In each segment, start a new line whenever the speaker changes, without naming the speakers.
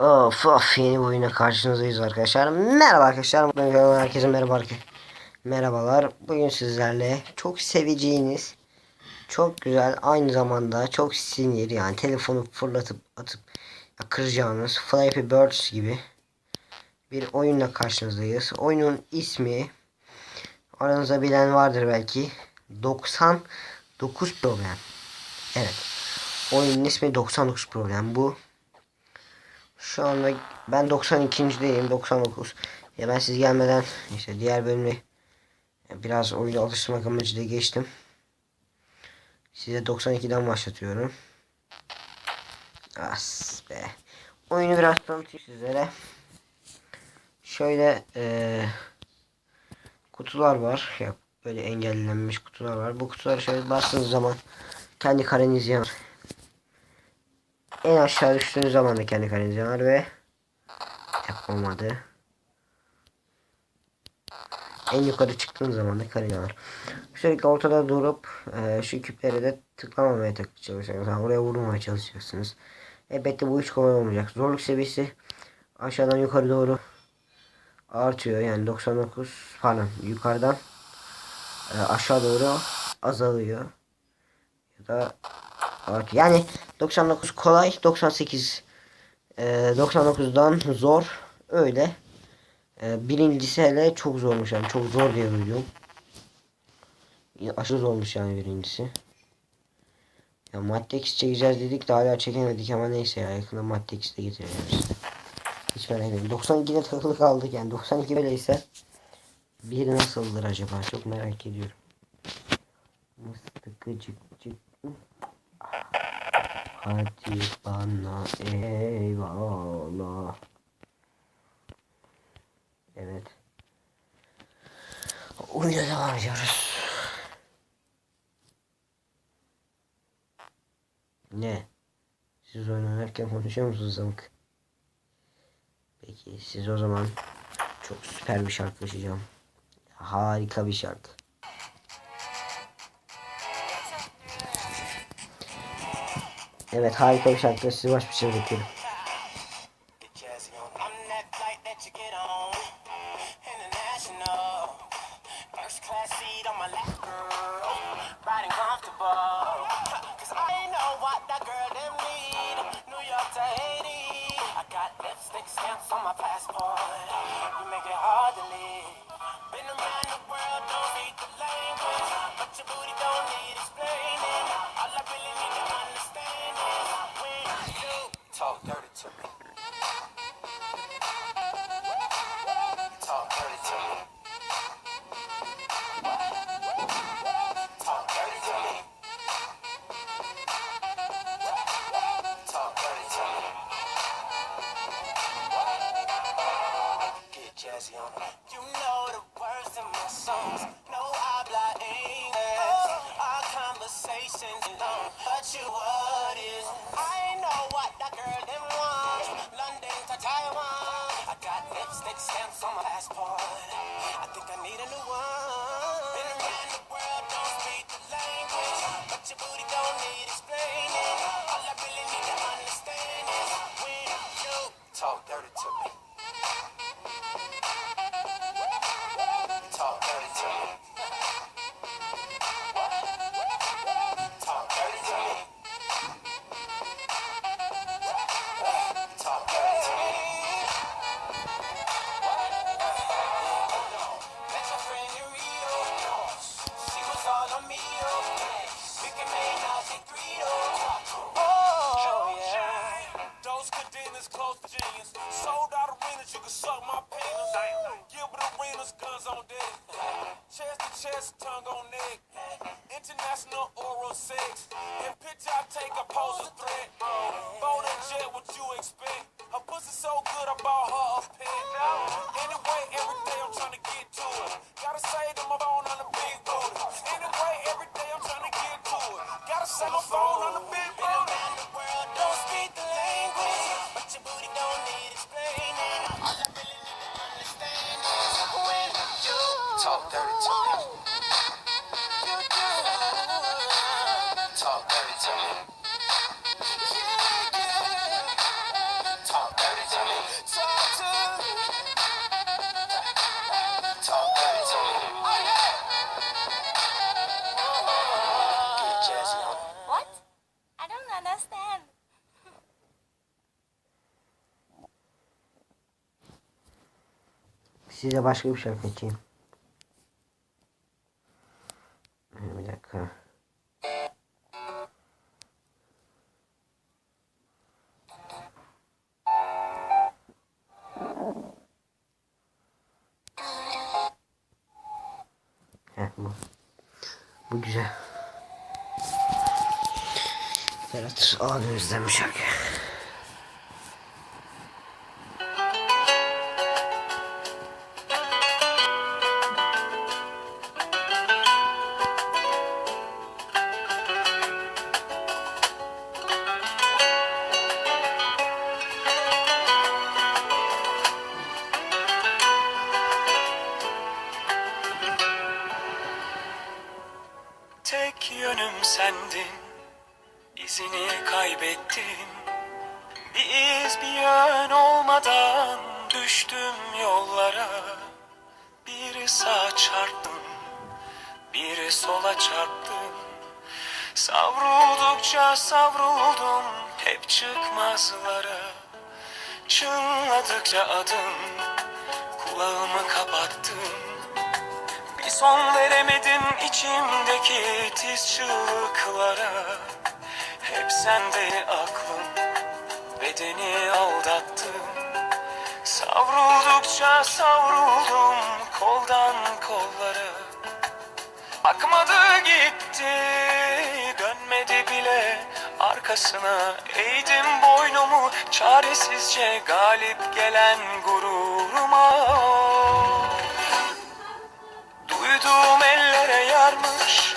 Of of yeni bir oyuna karşınızdayız arkadaşlar. Merhaba arkadaşlar. Bugün herkese merhaba. Merhabalar. Bugün sizlerle çok seveceğiniz, çok güzel aynı zamanda çok sinir yani telefonu fırlatıp atıp kıracağınız Flappy Birds gibi bir oyunla karşınızdayız. Oyunun ismi aranızda bilen vardır belki 99 problem. Evet. Oyunun ismi 99 problem. Bu şu anda ben 92.deyim 99. Ya ben siz gelmeden işte diğer bölümü biraz oyuna alıştırmak amacıyla geçtim. Size 92'den başlatıyorum. As be. Oyunu biraz tanıtayım sizlere. Şöyle eee, kutular var. Ya böyle engellenmiş kutular var. Bu kutuları şöyle bastığınız zaman kendi kareniz yanar. En aşağı düştüğünüz zaman da kendi kareniz yanar ve hep olmadı. En yukarı çıktığınız zaman da kare yanar. Sürekli ortada durup e, şu küplere de tıklamamaya çalışacaksınız. Yani oraya vurmamaya çalışacaksınız. Elbette bu hiç kolay olmayacak. Zorluk seviyesi aşağıdan yukarı doğru artıyor. Yani 99 pardon yukarıdan e, aşağı doğru azalıyor. Ya da artıyor. Yani 99 kolay 98 e, 99'dan zor öyle. E, birincisi hele çok zormuş yani çok zor diye. Ya, Aşırı zormuş yani birincisi. Ya Madde X çekeceğiz dedik de hala çekemedik ama neyse ya yakında Madde X de getireceğim size. Hiç merak etmeyin. 92'de takılı kaldık yani 92 böyleyse bir nasıldır acaba çok merak ediyorum. Mıstıkıcık cık. Hadi bana eyvallah. Evet. Oyuna devam ediyoruz. Ne? Siz oyun oynarken konuşuyor musunuz zamık? Peki siz o zaman çok süper bir şarkı açacağım. Harika bir şarkı. Evet harika bir şarkı. Sizi baş başa bırakıyorum.
I'm
size başka bir şarkı açayım. Bir dakika. Heh, bu. Bu.
Sendin, izini kaybettim. Bir iz bir yön olmadan düştüm yollara. Biri sağa çarptım, biri sola çarptım. Savruldukça savruldum hep çıkmazlara. Çınladıkça adım, kulağımı kapattım. Son veremedim içimdeki tiz çığlıklara. Hep sende aklım bedeni aldattım Savruldukça savruldum koldan kollara. Akmadı gitti dönmedi bile. Arkasına Eğdim boynumu çaresizce galip gelen gururuma Duyduğum ellere yarmış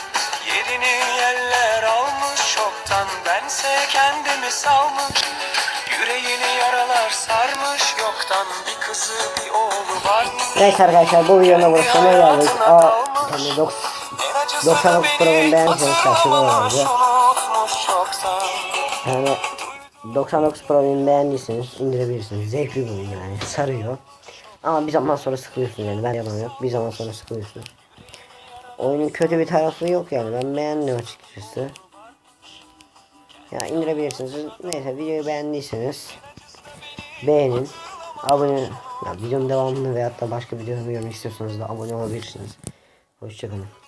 Yerini yeller almış Çoktan bense kendimi salmış Yüreğini yaralar sarmış Yoktan bir kızı bir oğlu varmış
Evet arkadaşlar bu videonun burada sonuna geldik. Aa,
En acısı
99
da
programı
beni
beğendiyseniz
unutmuş çoktan
Yani 99 Pro'yu beğendiyseniz indirebilirsiniz. Zevkli bir oyun yani sarıyor. Ama bir zaman sonra sıkılıyorsun yani ben yalan yok. Bir zaman sonra sıkılıyorsun. Oyunun kötü bir tarafı yok yani ben beğendim açıkçası. Ya indirebilirsiniz. Neyse videoyu beğendiyseniz beğenin. Abone ya videonun devamını veyahut da başka videoları görmek istiyorsanız da abone olabilirsiniz. Hoşçakalın.